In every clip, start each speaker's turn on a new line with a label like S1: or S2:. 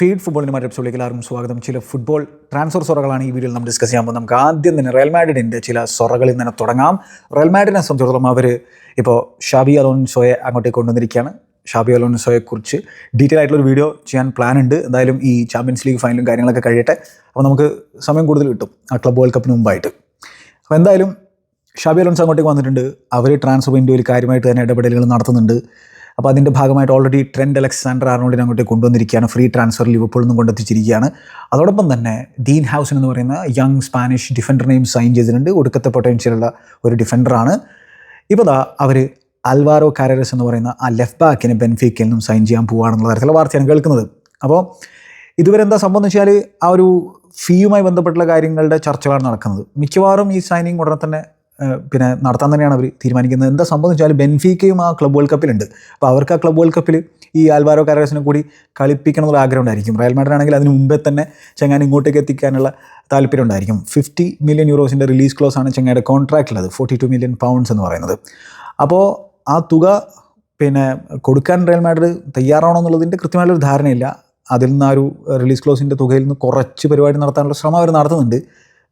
S1: Feed ഫുട്ബോളിന്റെ മറ്റൊരു എപ്പിസോഡിലേക്ക് എല്ലാവർക്കും സ്വാഗതം. ചില ഫുട്ബോൾ ട്രാൻസ്ഫർ സൊറകളാണ് ഈ വീഡിയോയിൽ നമ്മൾ ഡിസ്കസ് ചെയ്യാൻ പോകുന്നത്. നമുക്ക് ആദ്യം തന്നെ റയൽ മാഡ്രിഡിന്റെ ചില സൊറകളിൽ നിന്ന് തുടങ്ങാം. റയൽ മാഡ്രിഡിനെ സംബന്ധിച്ചിടത്തോളം അവർ ഇപ്പോൾ ഷാബി അലോൻസോയെ അങ്ങോട്ടേക്ക് കൊണ്ടുവന്നിരിക്കുകയാണ്. ഷാബി അലോൻസോയെക്കുറിച്ച് ഡീറ്റെയിൽ ആയിട്ടുള്ള ഒരു വീഡിയോ ചെയ്യാൻ പ്ലാൻ ഉണ്ട്. എന്തായാലും ഈ ചാമ്പ്യൻസ് ലീഗ് ഫൈനലും കാര്യങ്ങളൊക്കെ കഴിയട്ടെ. അപ്പോൾ നമുക്ക് സമയം കൂടുതൽ കിട്ടും ആ ക്ലബ് വേൾഡ് കപ്പിന് മുമ്പായിട്ട്. അപ്പോൾ എന്തായാലും ഷാബി അലോൻസ് അങ്ങോട്ടേക്ക് വന്നിട്ടുണ്ട്. അവർ ട്രാൻസ്ഫർ വിൻഡോയിൽ കാര്യമായിട്ട് തന്നെ ഇടപെടലുകൾ നടത്തുന്നുണ്ട്. അപ്പോൾ അതിന്റെ ഭാഗമായിട്ട് ഓൾറെഡി ട്രെൻഡ് അലക്സാണ്ടർ ആർണോൾഡിനെ അങ്ങോട്ട് കൊണ്ടുവന്നിരിക്കുകയാണ്. ഫ്രീ ട്രാൻസ്ഫർ ലിവർപൂളിൽ നിന്ന് കൊണ്ടെത്തിച്ചിരിക്കുകയാണ്. അതോടൊപ്പം തന്നെ ഡീൻ ഹൗസൺ എന്ന് പറയുന്ന യങ് സ്പാനിഷ് ഡിഫൻഡറിനെയും സൈൻ ചെയ്തിട്ടുണ്ട്. ഒടുക്കത്തെ പൊട്ടൻഷ്യലുള്ള ഒരു ഡിഫൻഡറാണ് ഇപ്പോൾ ദാ അവർ അൽവാരോ കാരറസ് എന്ന് പറയുന്ന ആ ലെഫ്റ്റ് ബാക്കിനെ ബെൻഫിക്കയിൽ നിന്നും സൈൻ ചെയ്യാൻ പോവുകയാണെന്നുള്ള തരത്തിലുള്ള വാർത്തയാണ് കേൾക്കുന്നത്. അപ്പോൾ ഇതുവരെ എന്താ സംഭവം എന്ന് വെച്ചാൽ ആ ഒരു ഫീയുമായി ബന്ധപ്പെട്ടുള്ള കാര്യങ്ങളുടെ ചർച്ചകളാണ് നടക്കുന്നത്. മിക്കവാറും ഈ സൈനിങ് ഉടനെ തന്നെ പിന്നെ നടത്താൻ തന്നെയാണ് അവർ തീരുമാനിക്കുന്നത്. എന്താ സംഭവം വെച്ചാൽ ബെൻഫിക്കയും ആ ക്ലബ് വേൾഡ് കപ്പിലുണ്ട് അപ്പോൾ അവർക്ക് ആ ക്ലബ് വേൾഡ് കപ്പിൽ ഈ ആൽവാരോ കാരസിനെ കൂടി കളിപ്പിക്കണം എന്നുള്ള ആഗ്രഹം ഉണ്ടായിരിക്കും. റയൽ മാഡ്രിഡ് ആണെങ്കിൽ അതിന് മുമ്പേ തന്നെ ചെങ്ങാൻ ഇങ്ങോട്ടേക്ക് എത്തിക്കാനുള്ള താല്പര്യം ഉണ്ടായിരിക്കും. ഫിഫ്റ്റി മില്യൺ യൂറോസിന്റെ റിലീസ് ക്ലോസ് ആണ് ചെങ്ങായുടെ കോൺട്രാക്റ്റിലത് ഫോർട്ടി ടു മില്യൺ പൗണ്ട്സ് എന്ന് പറയുന്നത്. അപ്പോൾ ആ തുക പിന്നെ കൊടുക്കാൻ റയൽ മാഡ്രിഡ് തയ്യാറാണോ എന്നുള്ളതിന്റെ കൃത്യമായിട്ടൊരു ധാരണയില്ല. അതിൽ നിന്ന് ആ ഒരു റിലീസ് ക്ലോസിന്റെ തുകയിൽ നിന്ന് കുറച്ച് പരിപാടി നടത്താനുള്ള ശ്രമം അവർ നടത്തുന്നുണ്ട്.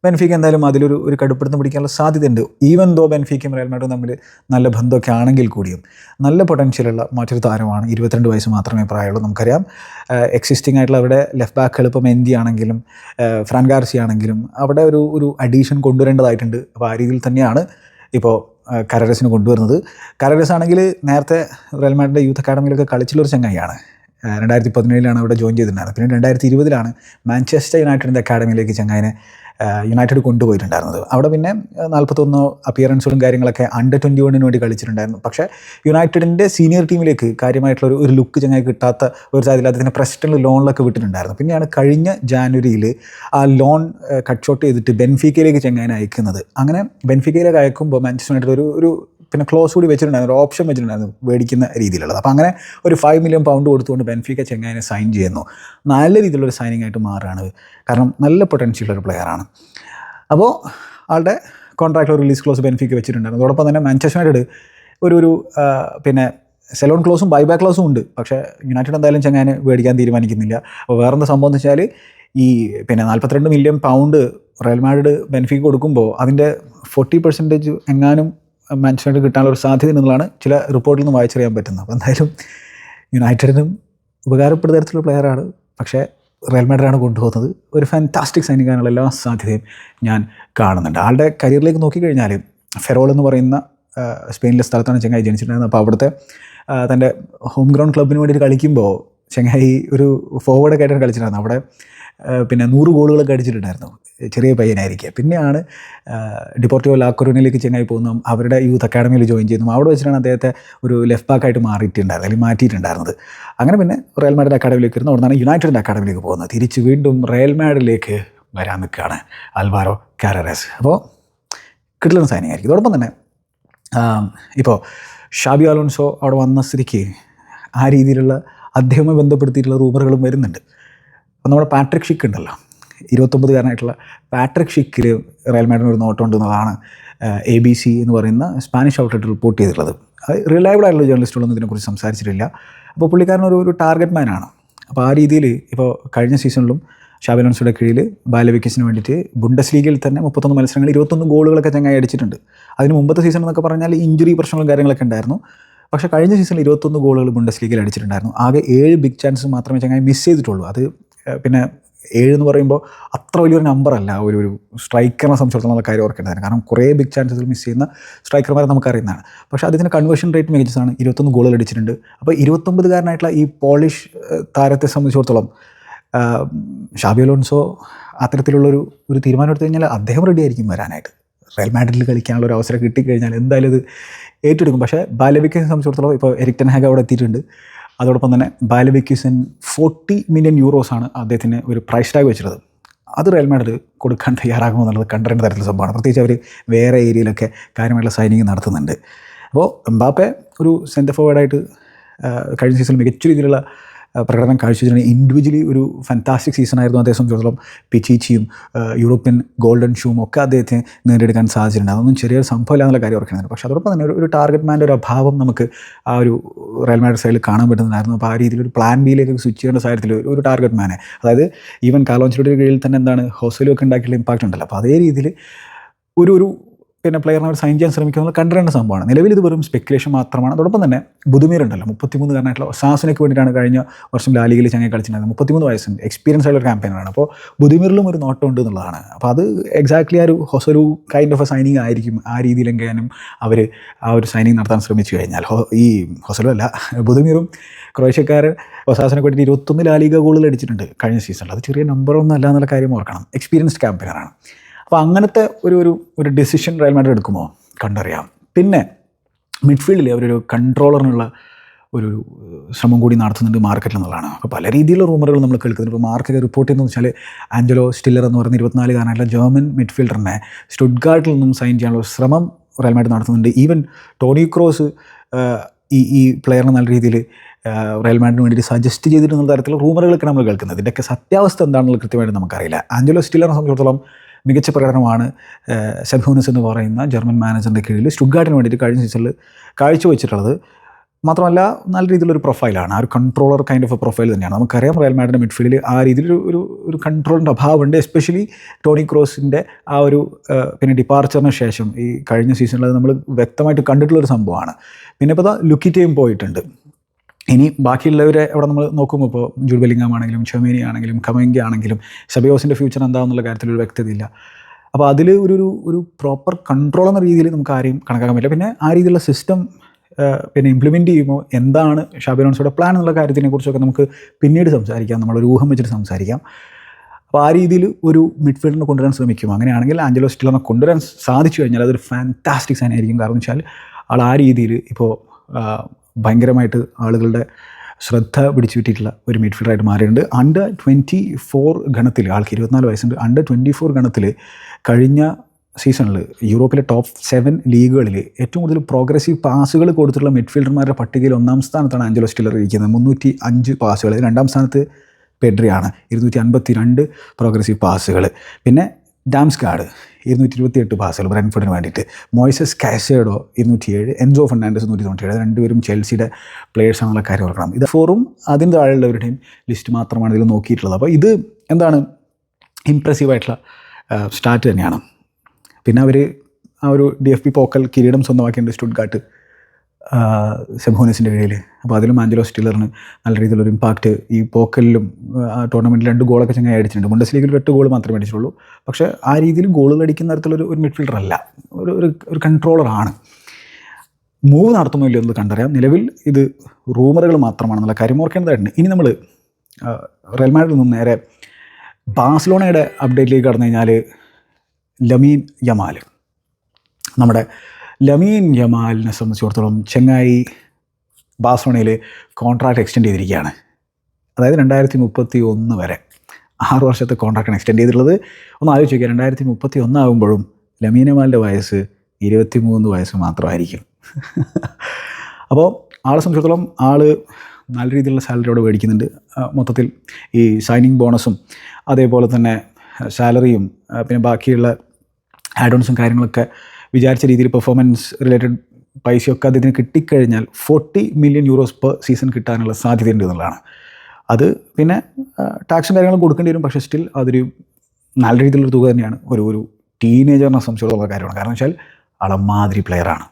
S1: ബെൻഫിക്ക് എന്തായാലും അതിലൊരു ഒരു കടുപ്പെടുത്തം പിടിക്കാനുള്ള സാധ്യതയുണ്ട്. ഈവൻ ദോ ബെൻഫിക്കും റയൽ മാഡ്രിഡും തമ്മിൽ നല്ല ബന്ധമൊക്കെ ആണെങ്കിൽ കൂടിയും നല്ല പൊട്ടൻഷ്യലുള്ള മറ്റൊരു താരമാണ് ഇരുപത്തിരണ്ട് വയസ്സ് മാത്രമേ പ്രായമുള്ളൂ നമുക്കറിയാം. എക്സിസ്റ്റിംഗ് ആയിട്ടുള്ള അവരുടെ ലെഫ്റ്റ് ബാക്ക് എളുപ്പം എന്തി ആണെങ്കിലും ഫ്രാൻ ഗാർസി ആണെങ്കിലും അവിടെ ഒരു ഒരു അഡീഷൻ കൊണ്ടുവരേണ്ടതായിട്ടുണ്ട്. അപ്പോൾ ആ രീതിയിൽ തന്നെയാണ് ഇപ്പോൾ കരരസിന് കൊണ്ടുവരുന്നത്. കരരസ് ആണെങ്കിൽ നേരത്തെ റയൽ മാഡ്രിഡ് യൂത്ത് അക്കാഡമിയിലൊക്കെ കളിച്ചുള്ളൊരു ചങ്ങായിയാണ്. രണ്ടായിരത്തി പതിനേഴിലാണ് അവിടെ ജോയിൻ ചെയ്തിട്ടുണ്ടായിരുന്നത്. പിന്നെ രണ്ടായിരത്തി ഇരുപതിലാണ് മാഞ്ചസ്റ്റർ യുണൈറ്റഡിന്റെ അക്കാഡമിയിലേക്ക് ചങ്ങായിനെ യുണൈറ്റഡ് കൊണ്ടുപോയിട്ടുണ്ടായിരുന്നത്. അവിടെ പിന്നെ നാൽപ്പത്തൊന്ന് അപ്പിയറൻസുകളും കാര്യങ്ങളൊക്കെ അണ്ടർ ട്വന്റി വണ്ണിന് വേണ്ടി കളിച്ചിട്ടുണ്ടായിരുന്നു. പക്ഷേ യുണൈറ്റഡിന്റെ സീനിയർ ടീമിലേക്ക് കാര്യമായിട്ടുള്ള ഒരു ലുക്ക് ചങ്ങായി കിട്ടാത്ത ഒരു സാധ്യത അദ്ദേഹത്തിന് പ്രസിഡന്റ് ലോണിലൊക്കെ വിട്ടിട്ടുണ്ടായിരുന്നു. പിന്നെയാണ് കഴിഞ്ഞ ജാനുവരിയിൽ ആ ലോൺ കട്ട് ഷോട്ട് ചെയ്തിട്ട് ബെൻഫിക്കയിലേക്ക് ചെങ്ങാൻ അയക്കുന്നത്. അങ്ങനെ ബെൻഫിക്കയിലേക്ക് അയക്കുമ്പോൾ മാഞ്ചസ്റ്റർ യുണൈറ്റഡ് ഒരു ഒരു പിന്നെ ക്ലോസ് കൂടി വെച്ചിട്ടുണ്ടായിരുന്നു. ഒരു ഓപ്ഷൻ വെച്ചിട്ടുണ്ടായിരുന്നു മേടിക്കുന്ന രീതിയിലുള്ളത്. അപ്പോൾ അങ്ങനെ ഒരു ഫൈവ് മില്യൺ പൗണ്ട് കൊടുത്തുകൊണ്ട് ബെൻഫിക്ക ചെങ്ങായിനെ സൈൻ ചെയ്യുന്നു. നല്ല രീതിയിലുള്ള ഒരു സൈനിങ് ആയിട്ട് മാറുകയാണ്. കാരണം നല്ല പൊട്ടൻഷ്യൽ ഒരു പ്ലെയറാണ് അപ്പോൾ ആളുടെ കോൺട്രാക്ട് റിലീസ് ക്ലോസ് ബെനിഫിക്ക് വെച്ചിട്ടുണ്ടായിരുന്നു. അതോടൊപ്പം തന്നെ മാഞ്ചസ്റ്റർ യുണൈറ്റഡ് ഒരു ഒരു പിന്നെ സെലോൺ ക്ലോസും ബൈബാക്ക് ക്ലോസും ഉണ്ട്. പക്ഷേ യുണൈറ്റഡ് എന്തായാലും ചെങ്ങാനെ മേടിക്കാൻ തീരുമാനിക്കുന്നില്ല. അപ്പോൾ വേറെന്താ സംഭവം വെച്ചാൽ ഈ പിന്നെ നാൽപ്പത്തിരണ്ട് മില്യൺ പൗണ്ട് റയൽ മാഡ്രിഡ് ബെനിഫിക്ക് കൊടുക്കുമ്പോൾ അതിന്റെ ഫോർട്ടി പെർസെന്റേജ് എങ്ങാനും മാഞ്ചസ്റ്റർ കിട്ടാനുള്ള ഒരു സാധ്യത എന്നുള്ളതാണ് ചില റിപ്പോർട്ടിൽ നിന്ന് വായിച്ചറിയാൻ പറ്റുന്നത്. അപ്പോൾ എന്തായാലും യുണൈറ്റഡിനും ഉപകാരപ്പെടുന്ന തരത്തിലുള്ള പ്ലെയറാണ്. പക്ഷേ റയൽ മാഡ്രിഡാണ് കൊണ്ടുപോകുന്നത്. ഒരു ഫാന്റാസ്റ്റിക് സൈനിക്കാനുള്ള എല്ലാ സാധ്യതയും ഞാൻ കാണുന്നുണ്ട്. ആളുടെ കരിയറിലേക്ക് നോക്കിക്കഴിഞ്ഞാൽ ഫെറോൾ എന്ന് പറയുന്ന സ്പെയിനിലെ സ്ഥലത്താണ് ചെങ്ങായി ജനിച്ചിട്ടുണ്ടായിരുന്നത്. അപ്പോൾ അവിടുത്തെ തന്റെ ഹോം ഗ്രൗണ്ട് ക്ലബിന് വേണ്ടിയിട്ട് കളിക്കുമ്പോൾ ചെങ്ങായി ഒരു ഫോർവേഡൊക്കെ ആയിട്ടാണ് കളിച്ചിട്ടുണ്ടായിരുന്നത്. അവിടെ പിന്നെ നൂറ് ഗോളുകളൊക്കെ അടിച്ചിട്ടുണ്ടായിരുന്നു. ചെറിയ പയ്യനായിരിക്കുക പിന്നെയാണ് ഡിപ്പോർട്ടിയോ ലാക്കൊറൂനിലേക്ക് ചെങ്ങായി പോകുന്നു. അവരുടെ യൂത്ത് അക്കാഡമിയിൽ ജോയിൻ ചെയ്യുന്നു. അവിടെ വെച്ചിട്ടാണ് അദ്ദേഹത്തെ ഒരു ലെഫ്റ്റ് ബാക്കായിട്ട് മാറിയിട്ടുണ്ടായിരുന്നത് അല്ലെങ്കിൽ മാറ്റിയിട്ടുണ്ടായിരുന്നത്. അങ്ങനെ പിന്നെ റയൽ മാഡ്രിഡ് അക്കാഡമിയിലേക്ക് വരുന്നു. അവിടെ യുണൈറ്റഡിന്റെ അക്കാഡമിയിലേക്ക് പോകുന്നത്. തിരിച്ച് വീണ്ടും റയൽ മാഡ്രിഡിലേക്ക് വരാൻ നിൽക്കുകയാണ് അൽവാരോ കാരറസ്. അപ്പോൾ കിട്ടുന്ന സൈനിങ് ആയിരിക്കും ഇതോടൊപ്പം തന്നെ ഇപ്പോൾ ഷാബി അലോൺസോ അവിടെ വന്ന സ്ഥിതിക്ക് ആ രീതിയിലുള്ള അദ്ദേഹവുമായി ബന്ധപ്പെടുത്തിയിട്ടുള്ള റൂമറുകളും വരുന്നുണ്ട്. അപ്പോൾ നമ്മുടെ പാട്രിക് ഷിക്ക് ഉണ്ടല്ലോ. ഇരുപത്തൊമ്പതുകാരനായിട്ടുള്ള പാട്രിക് ഷിക്കിൽ റയൽ മാഡിന് ഒരു നോട്ട് കൊണ്ടുവന്നതാണ് എ ബി സി എന്ന് പറയുന്ന സ്പാനിഷ് ഔട്ട്ലെറ്റ് റിപ്പോർട്ട് ചെയ്തിട്ടുള്ളത്. അത് റിലയബിൾ ആയിട്ടുള്ള ജേർണലിസ്റ്റുകളൊന്നും ഇതിനെക്കുറിച്ച് സംസാരിച്ചിട്ടില്ല. അപ്പോൾ പുള്ളിക്കാരൻ ഒരു ഒരു ടാർഗറ്റ് മാനാണ്. അപ്പോൾ ആ രീതിയിൽ ഇപ്പോൾ കഴിഞ്ഞ സീസണിലും ഷാബിലോൺസിയുടെ കീഴിൽ ബാലവിക്കസിന് വേണ്ടിയിട്ട് ബുണ്ടസ് ലീഗിൽ തന്നെ മുപ്പത്തൊന്ന് മത്സരങ്ങൾ ഇരുപത്തൊന്ന് ഗോളുകളൊക്കെ ചങ്ങായി അടിച്ചിട്ടുണ്ട്. അതിന് മുമ്പത്തെ സീസൺ എന്നൊക്കെ പറഞ്ഞാൽ ഇഞ്ചുറി പ്രശ്നങ്ങളും കാര്യങ്ങളൊക്കെ ഉണ്ടായിരുന്നു. പക്ഷേ കഴിഞ്ഞ സീസണിൽ ഇരുപത്തൊന്ന് ഗോളുകൾ ബുണ്ടസ് ലീഗിൽ അടിച്ചിട്ടുണ്ടായിരുന്നു. ആകെ ഏഴ് ബിഗ് ചാൻസ് മാത്രമേ ചങ്ങായി മിസ് ചെയ്തിട്ടുള്ളൂ. അത് പിന്നെ ഏഴ് എന്ന് പറയുമ്പോൾ അത്ര വലിയൊരു നമ്പറല്ല ഒരു ഒരു സ്ട്രൈക്കറിനെ സംബന്ധിച്ചിടത്തോളം കാര്യം ഓർക്കേണ്ടതാണ്. കാരണം കുറേ ബിഗ് ചാൻസസ് മിസ് ചെയ്യുന്ന സ്ട്രൈക്കർമാരെ നമുക്കറിയുന്നതാണ്. പക്ഷേ അതിന്റെ കൺവേർഷൻ റേറ്റ് മികച്ചതാണ്. ഇരുപത്തൊന്ന് ഗോളുകൾ അടിച്ചിട്ടുണ്ട്. അപ്പോൾ ഇരുപത്തൊമ്പതുകാരനായിട്ടുള്ള ഈ പോളിഷ് താരത്തെ സംബന്ധിച്ചിടത്തോളം ഷാബി അലോൺസോ അത്തരത്തിലുള്ളൊരു ഒരു തീരുമാനം എടുത്തു കഴിഞ്ഞാൽ അദ്ദേഹം റെഡി ആയിരിക്കും വരാനായിട്ട്. റയൽ മാഡ്രിഡിൽ കളിക്കാനുള്ള ഒരു അവസരം കിട്ടിക്കഴിഞ്ഞാൽ എന്തായാലും ഇത് ഏറ്റെടുക്കും. പക്ഷേ ബാലവിക്കസിനെ സംബന്ധിച്ചിടത്തോളം ഇപ്പോൾ എരിക്ടൻ ഹാഗ് അവിടെ എത്തിയിട്ടുണ്ട്. അതോടൊപ്പം തന്നെ ബാലവിക്യൂസൻ ഫോർട്ടി മില്യൺ യൂറോസാണ് അദ്ദേഹത്തിന് ഒരു പ്രൈസ് ടാഗ് വെച്ചിരുന്നത് അത് റയൽ മാഡ്രിഡ് കൊടുക്കാൻ തയ്യാറാകുമോ എന്നുള്ളത് കണ്ടറിയേണ്ട തരത്തിലുള്ള സംഭവമാണ്. പ്രത്യേകിച്ച് അവർ വേറെ ഏരിയയിലൊക്കെ കാര്യമായിട്ടുള്ള സൈനിങ് നടത്തുന്നുണ്ട്. അപ്പോൾ എംബാപ്പെ ഒരു സെന്റർ ഫോർവേഡായിട്ട് കഴിഞ്ഞ സീസണിൽ മികച്ച രീതിയിലുള്ള പ്രകടനം കാഴ്ചവെച്ചിട്ടുണ്ട് ഇൻഡിവിജ്വലി ഒരു ഫാന്റാസ്റ്റിക് സീസൺ ആയിരുന്നു അദ്ദേഹം സംബന്ധിച്ചിടത്തോളം. പിച്ചിച്ചിയും യൂറോപ്യൻ ഗോൾഡൻ ഷൂവും ഒക്കെ അദ്ദേഹത്തെ നേടിയെടുക്കാൻ സാധിച്ചിട്ടുണ്ട്. അതൊന്നും ചെറിയൊരു സംഭവമില്ല എന്നുള്ള കാര്യം ഓർക്കുന്നത് പക്ഷേ അതോടൊപ്പം തന്നെ ഒരു- ടാർഗറ്റ് മാന്റെ ഒരു അഭാവം നമുക്ക് ആ ഒരു റയൽ സൈഡിൽ കാണാൻ പറ്റുന്നതായിരുന്നു. അപ്പോൾ ആ രീതിയിൽ ഒരു പ്ലാൻ ബിയിലേക്ക് സ്വിച്ച് ചെയ്യേണ്ട സാഹചര്യത്തിൽ ഒരു ടാർഗറ്റ് മാനെ അതായത് ഈവൻ കാലോഞ്ചിയുടെ കീഴിൽ തന്നെ എന്താണ് ഹോസ്റ്റലും ഒക്കെ ഉണ്ടാക്കിയിട്ടുള്ള ഇമ്പാക്റ്റ് ഉണ്ടല്ലോ. അപ്പോൾ അതേ രീതിയിൽ ഒരു ഒരു പിന്നെ പ്ലെയറിനെ അവർ സൈൻ ചെയ്യാൻ ശ്രമിക്കുന്നത് കണ്ടിരേണ്ട സംഭവമാണ്. നിലവിൽ ഇത് വെറും സ്പെക്കുലേഷൻ മാത്രമാണ്. അതോടൊപ്പം തന്നെ ബുദ്ധിമുട്ടുണ്ടല്ലോ ഉണ്ടല്ലോ മുപ്പത്തിമൂന്ന് കാരനായിട്ടുള്ള സാസിനൊക്കെ വേണ്ടിയിട്ടാണ് കഴിഞ്ഞ വർഷം ലാലിഗയിൽ ചങ്ങി കളിച്ചിരുന്നത്. മുപ്പത്തിമൂന്ന് വയസ്സുണ്ട് എക്സ്പീരിയൻസ് ആയിട്ടുള്ള ഒരു ക്യാമ്പയിനാണ് അപ്പോൾ ബുധുമീറിലും ഒരു നോട്ടമുണ്ട് എന്നുള്ളതാണ്. അപ്പോൾ അത് എക്സാക്ട്ലി ആ ഒരു ഹൊസൊരു കൈൻഡ് ഓഫ് എ സൈനിങ് ആയിരിക്കും. ആ രീതിയിലെങ്കിലും അവർ ആ ഒരു സൈനിങ് നടത്താൻ ശ്രമിച്ചു കഴിഞ്ഞാൽ. ഈ ഹൊസലും അല്ല ബുധമീറും ക്രോയേഷ്യക്കാർ ഒസാസിനെ വേണ്ടിയിട്ട് ഇരുപത്തൊന്ന് ലാലിക ഗോളുകൾ അടിച്ചിട്ടുണ്ട് കഴിഞ്ഞ സീസണിൽ അത് ചെറിയ നമ്പറൊന്നും അല്ല എന്നുള്ള കാര്യം ഓർക്കണം. എക്സ്പീരിയൻസ്ഡ് ക്യാമ്പയിനറാണ് അപ്പോൾ അങ്ങനത്തെ ഒരു ഒരു ഒരു ഡെസിഷൻ റയൽ മാഡ്രിഡ് എടുക്കുമോ? കണ്ടറിയാം. പിന്നെ മിഡ്ഫീൽഡിൽ അവരൊരു കൺട്രോളറിനുള്ള ഒരു ശ്രമം കൂടി നടത്തുന്നുണ്ട് മാർക്കറ്റിൽ എന്നുള്ളതാണ്. അപ്പോൾ പല രീതിയിലുള്ള റൂമറുകൾ നമ്മൾ കേൾക്കുന്നുണ്ട്. ഇപ്പോൾ മാർക്കറ്റ് റിപ്പോർട്ട് ചെയ്യുന്നത് വെച്ചാൽ ആഞ്ചലോ സ്റ്റില്ലർ എന്ന് പറയുന്ന ഇരുപത്തിനാലുകാരനായിട്ടുള്ള ജർമ്മൻ മിഡ്ഫീൽഡറിനെ സ്റ്റുഡ്ഗാർട്ടിൽ നിന്നും സൈൻ ചെയ്യാനുള്ള ശ്രമം റയൽ മാഡ്രിഡ് നടത്തുന്നുണ്ട്. ഈവൻ ടോണി ക്രോസ് ഈ ഈ പ്ലെയറിനെ നല്ല രീതിയിൽ റയൽ മാഡിന് വേണ്ടിയിട്ട് സജസ്റ്റ് ചെയ്തിട്ടുള്ള തരത്തിലുള്ള റൂമറുകളൊക്കെ നമ്മൾ കേൾക്കുന്നത്. ഇതിന്റെയൊക്കെ സത്യാവസ്ഥ എന്താണെന്നുള്ളത് കൃത്യമായിട്ട് നമുക്കറിയില്ല. ആഞ്ചലോ സ്റ്റില്ലറിനെ സംബന്ധിച്ചിടത്തോളം മികച്ച പ്രകടനമാണ് സെബ്ഹൂനസ് എന്ന് പറയുന്ന ജർമ്മൻ മാനേജറിന്റെ കീഴിൽ സ്റ്റുഡ്ഗാർഡിന് വേണ്ടിയിട്ട് കഴിഞ്ഞ സീസണിൽ കാഴ്ചവെച്ചിട്ടുള്ളത്. മാത്രമല്ല നല്ല രീതിയിലൊരു പ്രൊഫൈലാണ്. ആ ഒരു കൺട്രോളർ കൈൻഡ് ഓഫ് പ്രൊഫൈൽ തന്നെയാണ്. നമുക്കറിയാം റയൽ മാഡിന്റെ മിഡ്ഫീൽഡിൽ ആ രീതിയിൽ ഒരു ഒരു കൺട്രോളിന്റെ അഭാവമുണ്ട്. എസ്പെഷ്യലി ടോണി ക്രോസിന്റെ ആ ഒരു പിന്നെ ഡിപ്പാർച്ചറിന് ശേഷം ഈ കഴിഞ്ഞ സീസണിൽ നമ്മൾ വ്യക്തമായിട്ട് കണ്ടിട്ടുള്ളൊരു സംഭവമാണ്. പിന്നെ ഇപ്പോൾ ലുക്കിറ്റയും പോയിട്ടുണ്ട്. ഇനി ബാക്കിയുള്ളവരെ അവിടെ നമ്മൾ നോക്കുമ്പോൾ ഇപ്പോൾ ജൂഡ് ആണെങ്കിലും ഷൊമേനി ആണെങ്കിലും കമേങ്കി ആണെങ്കിലും ഷബിയോസിന്റെ ഫ്യൂച്ചർ എന്താണെന്നുള്ള കാര്യത്തിൽ ഒരു വ്യക്തതയില്ല. അപ്പോൾ അതിൽ ഒരു ഒരു ഒരു പ്രോപ്പർ കൺട്രോൾ എന്ന രീതിയിൽ നമുക്ക് ആരെയും കണക്കാക്കാൻ പറ്റില്ല. പിന്നെ ആ രീതിയിലുള്ള സിസ്റ്റം പിന്നെ ഇംപ്ലിമെന്റ് ചെയ്യുമ്പോൾ എന്താണ് ഷാബി പ്ലാൻ എന്നുള്ള കാര്യത്തിനെ കുറിച്ചൊക്കെ നമുക്ക് പിന്നീട് സംസാരിക്കാം. നമ്മളൊരു ഊഹം വെച്ചിട്ട് സംസാരിക്കാം. അപ്പോൾ ആ രീതിയിൽ ഒരു മിഡ്ഫീൽഡിനെ കൊണ്ടുവരാൻ ശ്രമിക്കും. അങ്ങനെയാണെങ്കിൽ ആഞ്ചലോ സ്റ്റിലറിനെ കൊണ്ടുവരാൻ സാധിച്ചു കഴിഞ്ഞാൽ അതൊരു ഫാന്റാസ്റ്റിക് സൈൻ ആയിരിക്കും. കാരണം വെച്ചാൽ ആൾ ആ രീതിയിൽ ഇപ്പോൾ ഭയങ്കരമായിട്ട് ആളുകളുടെ ശ്രദ്ധ പിടിച്ചു കിട്ടിയിട്ടുള്ള ഒരു മിഡ്ഫീൽഡറായിട്ട് മാറിയിട്ടുണ്ട്. അണ്ടർ ട്വന്റി ഫോർ ഗണത്തിൽ ആൾക്ക് ഇരുപത്തിനാല് വയസ്സുണ്ട്. അണ്ടർ ട്വന്റി ഫോർ ഗണത്തിൽ കഴിഞ്ഞ സീസണിൽ യൂറോപ്പിലെ ടോപ്പ് സെവൻ ലീഗുകളിൽ ഏറ്റവും കൂടുതൽ പ്രോഗ്രസീവ് പാസുകൾ കൊടുത്തിട്ടുള്ള മിഡ്ഫീൽഡർമാരുടെ പട്ടികയിൽ ഒന്നാം സ്ഥാനത്താണ് ആഞ്ചലോ സ്റ്റില്ലർ ഇരിക്കുന്നത്. മുന്നൂറ്റി അഞ്ച് പാസുകൾ രണ്ടാം സ്ഥാനത്ത് പെഡ്രിയാണ് ഇരുന്നൂറ്റി അൻപത്തി രണ്ട് പ്രോഗ്രസീവ് പാസുകൾ പിന്നെ ഡാംസ്കാർഡ് ഇരുന്നൂറ്റി ഇരുപത്തി എട്ട് പാസുകൾ ബ്രൻഫോർഡിന് വേണ്ടിയിട്ട്. മോയ്സസ് കാസേഡോ ഇരുന്നൂറ്റി ഏഴ് എൻസോ ഫെർണാണ്ടസ് നൂറ്റി തൊണ്ണൂറ്റി ഏഴ് രണ്ടുപേരും ചെൽസിയുടെ പ്ലേയേഴ്സ് ആണുള്ള കാര്യം ഓർക്കണം. ഇത് ഫോറും അതിന്റെ താഴെയുള്ളവരുടെയും ലിസ്റ്റ് മാത്രമാണ് ഇതിൽ നോക്കിയിട്ടുള്ളത്. അപ്പോൾ ഇത് എന്താണ്? ഇമ്പ്രസീവായിട്ടുള്ള സ്റ്റാർട്ട് തന്നെയാണ്. പിന്നെ അവർ ആ ഒരു ഡി എഫ് പി പോക്കൽ കിരീടം സ്വന്തമാക്കിയിട്ടുണ്ട് സ്റ്റുഡ്ഗാട്ട് സെബോനസിന്റെ കീഴിൽ അപ്പോൾ അതിലും ആഞ്ചലോ സ്റ്റില്ലറിന് നല്ല രീതിയിലൊരു ഇമ്പാക്റ്റ് ഈ പോക്കലിലും ടൂർണമെന്റിൽ രണ്ട് ഗോളൊക്കെ ചങ്ങായി അടിച്ചിട്ടുണ്ട്. മുണ്ടസ് ലീഗിൽ എട്ട് ഗോൾ മാത്രമേ അടിച്ചിട്ടുള്ളൂ. പക്ഷേ ആ രീതിയിൽ ഗോളുകൾ അടിക്കുന്ന തരത്തിലൊരു ഒരു മിഡ്ഫീൽഡർ അല്ല ഒരു ഒരു കൺട്രോളറാണ് മൂവ് നടത്തുമോ എന്നത് കണ്ടറിയാം? നിലവിൽ ഇത് റൂമറുകൾ മാത്രമാണെന്നുള്ള കാര്യം ഓർക്കേണ്ടതായിട്ടുണ്ട്. ഇനി നമ്മൾ റയൽ മാഡ്രിഡിൽ നിന്നും നേരെ ബാഴ്സലോണയുടെ അപ്ഡേറ്റിലേക്ക് കടന്നു കഴിഞ്ഞാൽ ലമീൻ യമാൽ നമ്മുടെ ലമീൻ യമാലിനെ സംബന്ധിച്ചിടത്തോളം ചെങ്ങായി ബാസോണയിൽ കോൺട്രാക്ട് എക്സ്റ്റെൻഡ് ചെയ്തിരിക്കുകയാണ്. അതായത് രണ്ടായിരത്തി മുപ്പത്തി ഒന്ന് വരെ ആറ് വർഷത്തെ കോൺട്രാക്റ്റാണ് എക്സ്റ്റെൻഡ് ചെയ്തിട്ടുള്ളത്. ഒന്ന് ആലോചിച്ച് നോക്കുക രണ്ടായിരത്തി മുപ്പത്തി ഒന്നാകുമ്പോഴും ലമീൻ യമാലിന്റെ വയസ്സ് ഇരുപത്തി മൂന്ന് വയസ്സ് മാത്രമായിരിക്കും. അപ്പോൾ ആളെ സംബന്ധിച്ചിടത്തോളം ആൾ നല്ല രീതിയിലുള്ള സാലറി അവിടെ മേടിക്കുന്നുണ്ട്. മൊത്തത്തിൽ ഈ സൈനിങ് ബോണസും അതേപോലെ തന്നെ സാലറിയും പിന്നെ ബാക്കിയുള്ള ആഡോൺസും കാര്യങ്ങളൊക്കെ വിചാരിച്ച രീതിയിൽ പെർഫോമൻസ് റിലേറ്റഡ് പൈസയൊക്കെ അദ്ദേഹത്തിന് കിട്ടിക്കഴിഞ്ഞാൽ forty million euros per season കിട്ടാനുള്ള സാധ്യതയുണ്ട് എന്നുള്ളതാണ്. അത് പിന്നെ ടാക്സും കാര്യങ്ങളും കൊടുക്കേണ്ടി വരും. പക്ഷേ സ്റ്റിൽ അതൊരു നല്ല രീതിയിലുള്ള തുക തന്നെയാണ്. ഒരു ഒരു ടീനേജറിനെ സംശയമുള്ള കാര്യമാണ്. കാരണം വെച്ചാൽ ആളമാതിരി പ്ലെയറാണ്.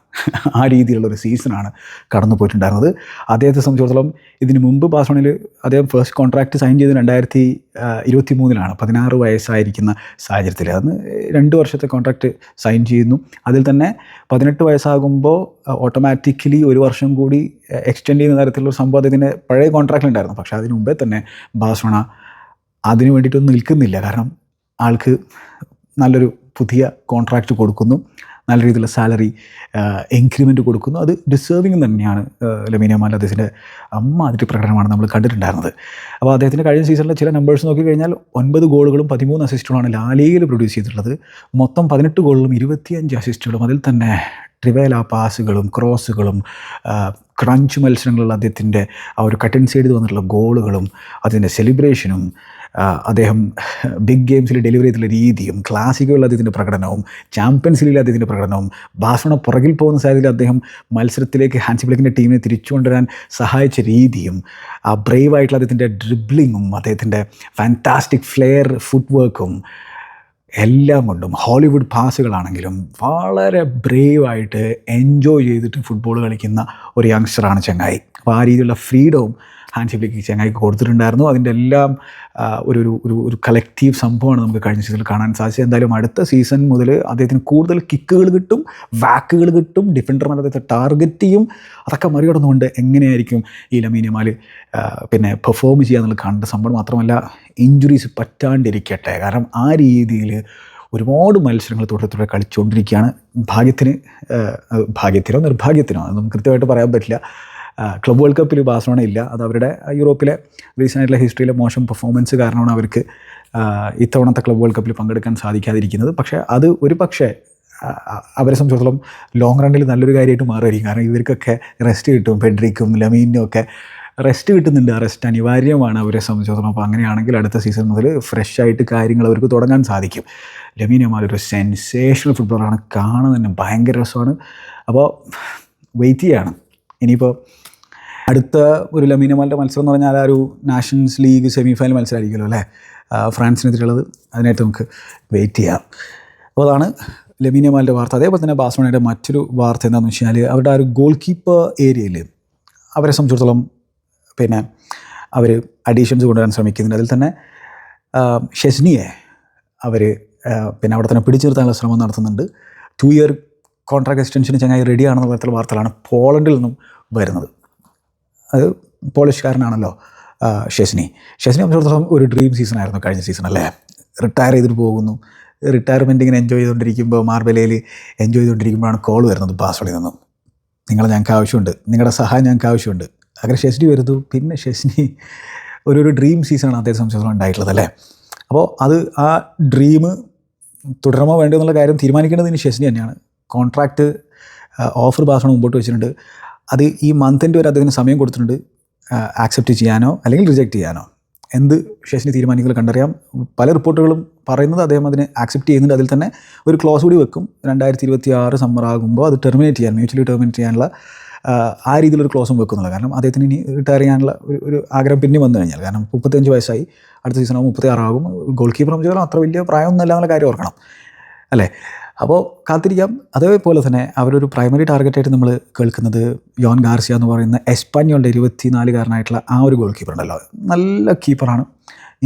S1: ആ രീതിയിലുള്ള ഒരു സീസണാണ് കടന്നു പോയിട്ടുണ്ടായിരുന്നത്. അദ്ദേഹത്തെ സംബന്ധിച്ചിടത്തോളം ഇതിന് മുമ്പ് ബാഴ്സലോണയിൽ അദ്ദേഹം ഫസ്റ്റ് കോൺട്രാക്റ്റ് സൈൻ ചെയ്ത് രണ്ടായിരത്തി ഇരുപത്തി മൂന്നിലാണ് പതിനാറ് വയസ്സായിരിക്കുന്ന സാഹചര്യത്തിൽ. അന്ന് രണ്ട് വർഷത്തെ കോൺട്രാക്റ്റ് സൈൻ ചെയ്യുന്നു. അതിൽ തന്നെ പതിനെട്ട് വയസ്സാകുമ്പോൾ ഓട്ടോമാറ്റിക്കലി ഒരു വർഷം കൂടി എക്സ്റ്റെൻഡ് ചെയ്യുന്ന തരത്തിലുള്ള സംഭവം അദ്ദേഹത്തിന്റെ പഴയ കോൺട്രാക്റ്റിലുണ്ടായിരുന്നു പക്ഷേ അതിനു മുമ്പേ തന്നെ ബാഴ്സലോണ അതിന് വേണ്ടിയിട്ടൊന്നും നിൽക്കുന്നില്ല. കാരണം ആൾക്ക് നല്ലൊരു പുതിയ കോൺട്രാക്റ്റ് കൊടുക്കുന്നു. നല്ല രീതിയിലുള്ള സാലറി ഇൻക്രിമെന്റ് കൊടുക്കുന്നു. അത് ഡിസേർവിങ് തന്നെയാണ് ലമീന മാൽ അദ്ദേഹത്തിന്റെ അമ്മ അതിന്റെ പ്രകടനമാണ് നമ്മൾ കണ്ടിട്ടുണ്ടായിരുന്നത്. അപ്പോൾ അദ്ദേഹത്തിന്റെ കഴിഞ്ഞ സീസണിലെ ചില നമ്പേഴ്സ് നോക്കിക്കഴിഞ്ഞാൽ ഒൻപത് ഗോളുകളും പതിമൂന്ന് അസിസ്റ്റുകളാണ് ലാലിഗയിൽ പ്രൊഡ്യൂസ് ചെയ്തിട്ടുള്ളത്. മൊത്തം പതിനെട്ട് ഗോളുകളും ഇരുപത്തിയഞ്ച് അസിസ്റ്റുകളും അതിൽ തന്നെ ട്രിവേല പാസുകളും ക്രോസുകളും ക്രഞ്ച് മത്സരങ്ങളിൽ അദ്ദേഹത്തിന്റെ ആ ഒരു കട്ടൻ സൈഡിൽ വന്നിട്ടുള്ള ഗോളുകളും അതിന്റെ സെലിബ്രേഷനും അദ്ദേഹം ബിഗ് ഗെയിംസിൽ ഡെലിവറി ചെയ്തിട്ടുള്ള രീതിയും ക്ലാസിക്കുകളിൽ അദ്ദേഹത്തിന്റെ പ്രകടനവും ചാമ്പ്യൻസ് ലീഗിൽ അദ്ദേഹത്തിന്റെ പ്രകടനവും ബാസണ പുറകിൽ പോകുന്ന സാഹചര്യത്തിൽ അദ്ദേഹം മത്സരത്തിലേക്ക് ഹാൻസി ബ്ലിക്കിന്റെ ടീമിനെ തിരിച്ചുകൊണ്ടുവരാൻ സഹായിച്ച രീതിയും ആ ബ്രേവായിട്ടുള്ള അദ്ദേഹത്തിന്റെ ഡ്രിബ്ലിങ്ങും അദ്ദേഹത്തിന്റെ ഫാന്റാസ്റ്റിക് ഫ്ലെയർ ഫുട് വർക്കും എല്ലാം കൊണ്ടും ഹോളിവുഡ് പാസുകളാണെങ്കിലും വളരെ ബ്രേവായിട്ട് എൻജോയ് ചെയ്തിട്ട് ഫുട്ബോൾ കളിക്കുന്ന ഒരു യങ്സ്റ്ററാണ് ചെങ്ങായി. അപ്പോൾ ആ രീതിയിലുള്ള ഫ്രീഡവും ഹാൻഡ്ഷിപ്പിലേക്ക് ചങ്ങായിക്ക് കൊടുത്തിട്ടുണ്ടായിരുന്നു. അതിന്റെ എല്ലാം ഒരു ഒരു ഒരു കളക്റ്റീവ് സംഭവമാണ് നമുക്ക് കഴിഞ്ഞ സീസണിൽ കാണാൻ സാധിച്ചത്. എന്തായാലും അടുത്ത സീസൺ മുതൽ അദ്ദേഹത്തിന് കൂടുതൽ കിക്കുകൾ കിട്ടും വാക്കുകൾ കിട്ടും ഡിഫൻഡർമാർ അദ്ദേഹത്തെ ടാർഗറ്റ് ചെയ്യും. അതൊക്കെ മറികടന്നുകൊണ്ട് എങ്ങനെയായിരിക്കും ഈ ലമീനിയമാൽ പിന്നെ പെർഫോം ചെയ്യുക എന്നുള്ളത് കണ്ട സംഭവം മാത്രമല്ല ഇഞ്ചുറീസ് പറ്റാണ്ടിരിക്കട്ടെ. കാരണം ആ രീതിയിൽ ഒരുപാട് മത്സരങ്ങൾ തുടരെ തുടരെ കളിച്ചുകൊണ്ടിരിക്കുകയാണ്. ഭാഗ്യത്തിന് ഭാഗ്യത്തിനോ നിർഭാഗ്യത്തിനോ അതൊന്നും കൃത്യമായിട്ട് പറയാൻ പറ്റില്ല. ക്ലബ് വേൾഡ് കപ്പിൽ ബാഴ്സലോണ ഇല്ല. അത് അവരുടെ യൂറോപ്പിലെ റീസെന്റ് ആയിട്ടുള്ള ഹിസ്റ്ററിയിലെ മോശം പെർഫോമൻസ് കാരണമാണ് അവർക്ക് ഇത്തവണത്തെ ക്ലബ് വേൾഡ് കപ്പിൽ പങ്കെടുക്കാൻ സാധിക്കാതിരിക്കുന്നത്. പക്ഷേ അത് ഒരു പക്ഷേ അവരെ സംബന്ധിച്ചിടത്തോളം ലോങ് റണ്ണിൽ നല്ലൊരു കാര്യമായിട്ട് മാറുമായിരിക്കും. കാരണം ഇവർക്കൊക്കെ റെസ്റ്റ് കിട്ടും. ഫെഡറിക്കും ലമീനും ഒക്കെ റെസ്റ്റ് കിട്ടുന്നുണ്ട്. ആ റെസ്റ്റ് അനിവാര്യമാണ് അവരെ സംബന്ധിച്ചിടത്തോളം. അപ്പോൾ അങ്ങനെയാണെങ്കിൽ അടുത്ത സീസൺ മുതൽ ഫ്രഷ് ആയിട്ട് കാര്യങ്ങൾ അവർക്ക് തുടങ്ങാൻ സാധിക്കും. ലമീൻ ഒരു സെൻസേഷണൽ ഫുട്ബോളാണ് കാണാൻ തന്നെ ഭയങ്കര രസമാണ്. അപ്പോൾ വെയിറ്റ് ചെയ്യാണ്. ഇനിയിപ്പോൾ അടുത്ത ഒരു ലമീനമാലിന്റെ മത്സരം എന്ന് പറഞ്ഞാൽ ആ ഒരു നാഷൻസ് ലീഗ് സെമി ഫൈനൽ മത്സരമായിരിക്കുമല്ലോ അല്ലേ? ഫ്രാൻസിനെതിരെയുള്ളത്. അതിനായിട്ട് നമുക്ക് വെയിറ്റ് ചെയ്യാം. അപ്പോൾ അതാണ് ലമീനമാലിന്റെ വാർത്ത. അതേപോലെ തന്നെ ബാസ്മണിയുടെ മറ്റൊരു വാർത്ത എന്താണെന്ന് വെച്ച് കഴിഞ്ഞാൽ അവരുടെ ആ ഒരു ഗോൾ കീപ്പർ ഏരിയയിൽ അവരെ സംബന്ധിച്ചിടത്തോളം പിന്നെ അവർ അഡീഷൻസ് കൊണ്ടുവരാൻ ശ്രമിക്കുന്നുണ്ട്. അതിൽ തന്നെ ഷെസ്നിയെ അവർ പിന്നെ അവിടെ തന്നെ പിടിച്ചു നിർത്താനുള്ള ശ്രമം നടത്തുന്നുണ്ട്. ടു ഇയർ കോൺട്രാക്ട് എക്സ്റ്റൻഷന് ചങ്ങായി റെഡിയാണെന്നുള്ള തരത്തിലുള്ള വാർത്തകളാണ് പോളണ്ടിൽ നിന്നും വരുന്നത്. അത് പോളിഷ്കാരനാണല്ലോ ഷെസ്നി. ഷെസ്നി സംബന്ധിച്ചിടത്തോളം ഒരു ഡ്രീം സീസൺ ആയിരുന്നു കഴിഞ്ഞ സീസൺ അല്ലേ? റിട്ടയർ ചെയ്തിട്ട് പോകുന്നു. റിട്ടയർമെന്റ് ഇങ്ങനെ എൻജോയ് ചെയ്തുകൊണ്ടിരിക്കുമ്പോൾ മാർബലയിൽ എൻജോയ് ചെയ്തുകൊണ്ടിരിക്കുമ്പോഴാണ് കോൾ വരുന്നത് ബാസോളിൽ നിന്നും. നിങ്ങളെ ഞങ്ങൾക്ക് ആവശ്യമുണ്ട്. നിങ്ങളുടെ സഹായം ഞങ്ങൾക്ക് ആവശ്യമുണ്ട്. അങ്ങനെ ഷെസ്നി വരുന്നു. പിന്നെ ഷെസ്നി ഒരു ഒരു ഡ്രീം സീസണാണ് അദ്ദേഹത്തെ സംബന്ധിച്ചിടത്തോളം ഉണ്ടായിട്ടുള്ളത് അല്ലേ? അപ്പോൾ അത് ആ ഡ്രീം തുടരണമോ വേണ്ടോ എന്നുള്ള കാര്യം തീരുമാനിക്കേണ്ടതിന് ഷെസ്നി തന്നെയാണ്. കോൺട്രാക്റ്റ് ഓഫർ ബാസോണ് മുമ്പോട്ട് വെച്ചിട്ടുണ്ട്. അത് ഈ മന്തിന്റെ ഒരു അദ്ദേഹത്തിന് സമയം കൊടുത്തിട്ടുണ്ട് ആക്സെപ്റ്റ് ചെയ്യാനോ അല്ലെങ്കിൽ റിജക്റ്റ് ചെയ്യാനോ. എന്ത് ഷെസ്നി തീരുമാനിക്കുന്നത് കണ്ടറിയാം. പല റിപ്പോർട്ടുകളും പറയുന്നത് അദ്ദേഹം അതിനെ ആക്സെപ്റ്റ് ചെയ്യുന്നുണ്ട്. അതിൽ തന്നെ ഒരു ക്ലോസ് കൂടി വെക്കും. രണ്ടായിരത്തി ഇരുപത്തി ആറ് സമ്മർ ആകുമ്പോൾ അത് ടെർമിനേറ്റ് ചെയ്യാൻ മ്യൂച്വലി ടെർമിനേറ്റ് ചെയ്യാനുള്ള ആ, രീതിയിലൊരു ക്ലോസും വെക്കുന്നുള്ളൂ കാരണം അദ്ദേഹത്തിന് ഇനി റിട്ടയർ ചെയ്യാനുള്ള ഒരു ഒരു ആഗ്രഹം പിന്നെ വന്നു കഴിഞ്ഞാൽ. കാരണം മുപ്പത്തഞ്ച് വയസ്സായി. അടുത്ത സീസൺ ആകുമ്പോൾ മുപ്പത്തി ആറാകും ഗോൾ കീപ്പർ സംബന്ധിച്ചാൽ അത്ര വലിയ പ്രായമൊന്നുമല്ല എന്നുള്ള കാര്യം ഓർക്കണം. അല്ലേ? അപ്പോൾ കാത്തിരിക്കാം. അതേപോലെ തന്നെ അവരൊരു പ്രൈമറി ടാർഗറ്റായിട്ട് നമ്മൾ കേൾക്കുന്നത് യോൻ ഗാർസിയ എന്ന് പറയുന്ന എസ്പാഞ്ഞോളുടെ ഇരുപത്തിനാലുകാരനായിട്ടുള്ള ആ ഒരു ഗോൾ കീപ്പർ ഉണ്ടല്ലോ. നല്ല കീപ്പറാണ്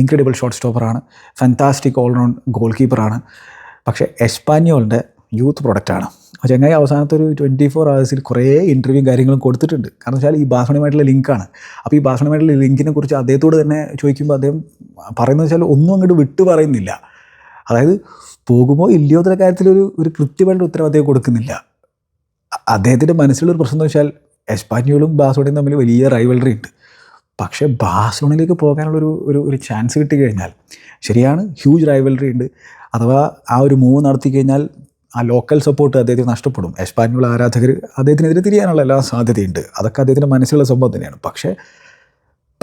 S1: ഇൻക്രെഡിബിൾ ഷോട്ട് സ്റ്റോപ്പറാണ് ഫാന്റാസ്റ്റിക് ഓൾറൗണ്ട് ഗോൾ കീപ്പറാണ് പക്ഷേ എസ്പാനിയോളിന്റെ യൂത്ത് പ്രൊഡക്റ്റാണ് ചങ്ങായി അവസാനത്തെ ഒരു ട്വന്റി ഫോർ അവേഴ്സിൽ കുറേ ഇന്റർവ്യൂ കാര്യങ്ങളും കൊടുത്തിട്ടുണ്ട്. കാരണം വെച്ചാൽ ഈ ബാസണയുമായിട്ടുള്ള ലിങ്കാണ് അപ്പോൾ ഈ ബാസണയുമായിട്ടുള്ള ലിങ്കിനെ കുറിച്ച് അദ്ദേഹത്തോട് തന്നെ ചോദിക്കുമ്പോൾ അദ്ദേഹം പറയുന്നത് വെച്ചാൽ ഒന്നും അങ്ങോട്ട് വിട്ടു പറയുന്നില്ല. അതായത് പോകുമോ ഇല്ലയോ എന്നുള്ള കാര്യത്തിൽ ഒരു ഒരു കൃത്യമായിട്ട് അദ്ദേഹം കൊടുക്കുന്നില്ല. അദ്ദേഹത്തിന്റെ മനസ്സിലുള്ള പ്രശ്നം എന്ന് വെച്ചാൽ എസ്പാന്യോളും ബാസോണയും തമ്മിൽ വലിയ റൈവലറി ഉണ്ട്. പക്ഷേ ബാസോണിലേക്ക് പോകാനുള്ളൊരു ഒരു ഒരു ചാൻസ് കിട്ടിക്കഴിഞ്ഞാൽ ശരിയാണ് ഹ്യൂജ് റൈവലറി ഉണ്ട്. അഥവാ ആ ഒരു മൂവ് നടത്തി കഴിഞ്ഞാൽ ആ ലോക്കൽ സപ്പോർട്ട് അദ്ദേഹത്തിന് നഷ്ടപ്പെടും. എസ്പാന്യോൾ ആരാധകർ അദ്ദേഹത്തിനെതിരെ തിരിയാനുള്ള എല്ലാ സാധ്യതയുണ്ട്. അതൊക്കെ അദ്ദേഹത്തിന്റെ മനസ്സിലുള്ള സംഭവം തന്നെയാണ്. പക്ഷേ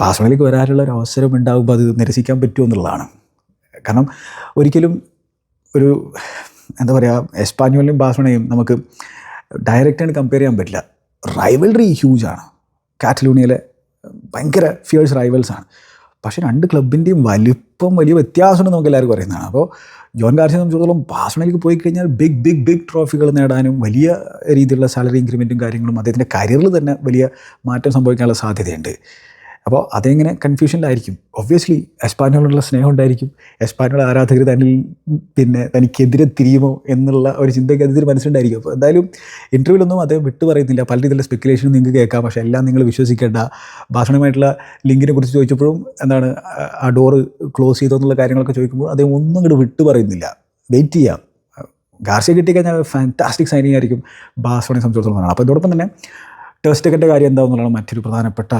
S1: ബാസോണിലേക്ക് വരാനുള്ള ഒരു അവസരം ഉണ്ടാകുമ്പോൾ അത് നിരസിക്കാൻ പറ്റുമോ എന്നുള്ളതാണ്. കാരണം ഒരിക്കലും ഒരു എന്താ പറയുക എസ്പാന്യോളിനെയും ബാഴ്സലോണയും നമുക്ക് ഡയറക്റ്റായിട്ട് കമ്പയർ ചെയ്യാൻ പറ്റില്ല. റൈവൽറി ഹ്യൂജാണ് കാറ്റലൂണിയയിലെ ഭയങ്കര ഫിയേഴ്സ് റൈവൽസാണ് പക്ഷേ രണ്ട് ക്ലബിന്റെയും വലിപ്പം വലിയ വ്യത്യാസമുണ്ട് നമുക്ക് എല്ലാവർക്കും അറിയുന്നതാണ്. അപ്പോൾ ജോൺ ഗാർസിയെ സംബന്ധിച്ചിടത്തോളം ബാഴ്സലോണയിലേക്ക് പോയി കഴിഞ്ഞാൽ ബിഗ് ബിഗ് ബിഗ് ട്രോഫികൾ നേടാനും വലിയ രീതിയിലുള്ള സാലറി ഇൻക്രിമെന്റും കാര്യങ്ങളും അദ്ദേഹത്തിന്റെ കരിയറിൽ തന്നെ വലിയ മാറ്റം സംഭവിക്കാനുള്ള സാധ്യതയുണ്ട്. അപ്പോൾ അതെങ്ങനെ കൺഫ്യൂഷനിലായിരിക്കും ഒബ്വിയസ്ലി എസ്പാനോളുള്ള സ്നേഹം ഉണ്ടായിരിക്കും. എസ്പാനോൾ ആരാധകർ തന്നിൽ പിന്നെ തനിക്കെതിരെ തിരിയുമോ എന്നുള്ള ഒരു ചിന്തയ്ക്ക് അതിൽ മനസ്സിലുണ്ടായിരിക്കും. അപ്പോൾ എന്തായാലും ഇന്റർവ്യൂലൊന്നും അദ്ദേഹം വിട്ടു പറയുന്നില്ല. പല രീതിയിലുള്ള സ്പെക്കുലേഷൻ നിങ്ങൾക്ക് കേൾക്കാം. പക്ഷേ എല്ലാം നിങ്ങൾ വിശ്വസിക്കേണ്ട. ഭാഷണമായിട്ടുള്ള ലിങ്കിനെ കുറിച്ച് ചോദിച്ചപ്പോഴും എന്താണ് ആ- ഡോറ് ക്ലോസ് ചെയ്തോ എന്നുള്ള കാര്യങ്ങളൊക്കെ ചോദിക്കുമ്പോൾ അദ്ദേഹം ഒന്നും ഇങ്ങോട്ട് വിട്ടു പറയുന്നില്ല. വെയിറ്റ് ചെയ്യാം. ഗാർഷ്യ കിട്ടിക്കഴിഞ്ഞാൽ ഫാന്റാസ്റ്റിക് സൈനിങ് ആയിരിക്കും ബാസോണെ സംബന്ധിച്ചിടത്തോളം. അപ്പോൾ ഇതോടൊപ്പം തന്നെ ടെസ്റ്റിക്കന്റെ കാര്യം എന്താണെന്നുള്ളതാണ് മറ്റൊരു പ്രധാനപ്പെട്ട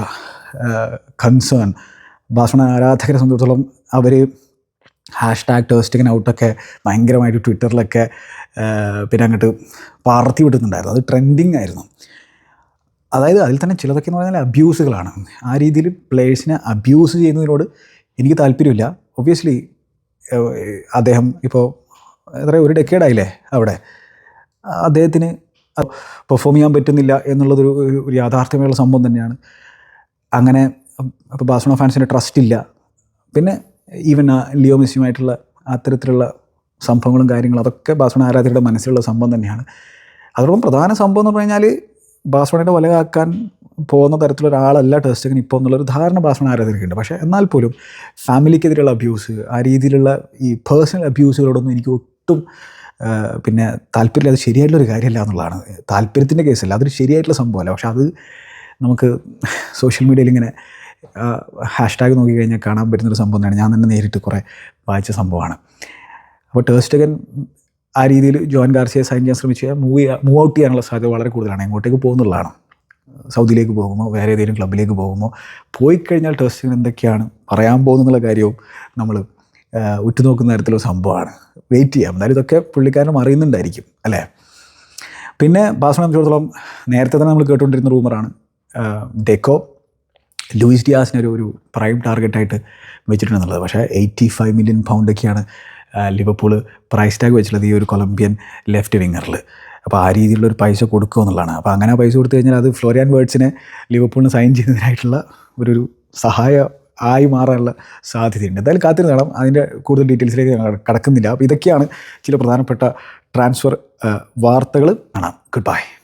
S1: കൺസേൺ ഭാഷണ ആരാധകരെ സംബന്ധിച്ചിടത്തോളം അവർ ഹാഷ് ടാഗ് ടേസ്റ്റിങ്ങിന് ഔട്ടൊക്കെ ഭയങ്കരമായിട്ട് ട്വിറ്ററിലൊക്കെ പിന്നെ അങ്ങോട്ട് പാർത്തി വിടുന്നുണ്ടായിരുന്നു അത് ട്രെൻഡിങ് ആയിരുന്നു. അതായത് അതിൽ തന്നെ ചിലതൊക്കെ എന്ന് പറഞ്ഞാൽ അബ്യൂസുകളാണ് ആ രീതിയിൽ പ്ലേയേഴ്സിനെ അബ്യൂസ് ചെയ്യുന്നതിനോട് എനിക്ക് താല്പര്യമില്ല. ഒബ്വിയസ്ലി അദ്ദേഹം ഇപ്പോൾ എത്ര ഒരു ഡെക്കേഡായില്ലേ അവിടെ. അദ്ദേഹത്തിന് പെർഫോം ചെയ്യാൻ പറ്റുന്നില്ല എന്നുള്ളതൊരു ഒരു യാഥാർത്ഥ്യമായുള്ള സംഭവം തന്നെയാണ്. അങ്ങനെ അപ്പോൾ ബാഴ്സലോണ ഫാൻസിന്റെ ട്രസ്റ്റ് ഇല്ല. പിന്നെ ഈവൻ ആ ലിയോ മെസ്സിയുമായിട്ടുള്ള അത്തരത്തിലുള്ള സംഭവങ്ങളും കാര്യങ്ങളും അതൊക്കെ ബാഴ്സലോണ ആരാധകരുടെ മനസ്സിലുള്ള സംഭവം തന്നെയാണ്. അതോടൊപ്പം പ്രധാന സംഭവം എന്ന് പറഞ്ഞു കഴിഞ്ഞാൽ ബാഴ്സലോണയുടെ വലകാക്കാൻ പോകുന്ന തരത്തിലുള്ള ഒരാളല്ല ടെസ്റ്റഗൻ ഇപ്പോൾ എന്നുള്ളൊരു ധാരണ ബാഴ്സലോണ ആരാധകരുണ്ട് പക്ഷേ എന്നാൽ പോലും ഫാമിലിക്കെതിരെയുള്ള അബ്യൂസ് ആ രീതിയിലുള്ള ഈ പേഴ്സണൽ അബ്യൂസുകളോടൊന്നും എനിക്ക് ഒട്ടും പിന്നെ താല്പര്യമില്ല അത് ശരിയായിട്ടുള്ളൊരു കാര്യമല്ല എന്നുള്ളതാണ്. താല്പര്യത്തിന്റെ കേസല്ല അതൊരു ശരിയായിട്ടുള്ള സംഭവമല്ല. പക്ഷെ അത് നമുക്ക് സോഷ്യൽ മീഡിയയിൽ ഇങ്ങനെ ഹാഷ്ടാഗ് നോക്കി കഴിഞ്ഞാൽ കാണാൻ പറ്റുന്നൊരു സംഭവം തന്നെയാണ്. ഞാൻ തന്നെ നേരിട്ട് കുറേ വായിച്ച സംഭവമാണ്. അപ്പോൾ ടേസ്റ്റഗൻ ആ രീതിയിൽ ജോൻ ഗാർസിയെ സൈൻ ചെയ്യാൻ ശ്രമിച്ച് മൂവ് മൂവ് ഔട്ട് ചെയ്യാനുള്ള സാധ്യത വളരെ കൂടുതലാണ്. എങ്ങോട്ടേക്ക് പോകുന്നുള്ളതാണ്. സൗദിയിലേക്ക് പോകുമോ വേറെ ഏതെങ്കിലും ക്ലബിലേക്ക് പോകുമോ പോയി കഴിഞ്ഞാൽ ടേസ്റ്റഗൻ എന്തൊക്കെയാണ് പറയാൻ പോകുന്നുള്ള കാര്യവും നമ്മൾ ഉറ്റുനോക്കുന്ന തരത്തിലുള്ള സംഭവമാണ്. വെയിറ്റ് ചെയ്യാം. എന്നാലും ഇതൊക്കെ പുള്ളിക്കാരനും അറിയുന്നുണ്ടായിരിക്കും അല്ലേ? പിന്നെ ബാസണെ സംബന്ധിച്ചിടത്തോളം നേരത്തെ തന്നെ നമ്മൾ കേട്ടുകൊണ്ടിരുന്ന റൂമറാണ് ഡെക്കോ ലൂയിസ് ഡിയാസിനെ ഒരു പ്രൈം ടാർഗറ്റായിട്ട് വെച്ചിട്ടുണ്ടെന്നുള്ളത്. പക്ഷേ എയ്റ്റി ഫൈവ് മില്യൺ പൗണ്ടൊക്കെയാണ് ലിവർപൂൾ പ്രൈസ് ടാഗ് വെച്ചിട്ടുള്ളത് ഈ ഒരു കൊളംബിയൻ ലെഫ്റ്റ് വിങ്ങറിൽ അപ്പോൾ ആ രീതിയിലുള്ള ഒരു പൈസ കൊടുക്കുക എന്നുള്ളതാണ്. അപ്പോൾ അങ്ങനെ പൈസ കൊടുത്തു കഴിഞ്ഞാൽ അത് ഫ്ലോറിയാൻ വേർഡ്സിനെ ലിവർപൂളിന് സൈൻ ചെയ്യുന്നതിനായിട്ടുള്ള ഒരു സഹായ ആയി മാറാനുള്ള സാധ്യതയുണ്ട്. എന്തായാലും കാത്തിരുന്ന് കാണാം അതിന്റെ കൂടുതൽ ഡീറ്റെയിൽസിലേക്ക് ഞങ്ങൾ കടക്കുന്നില്ല. അപ്പോൾ ഇതൊക്കെയാണ് ചില പ്രധാനപ്പെട്ട ട്രാൻസ്ഫർ വാർത്തകൾ. കാണാം. Good bye.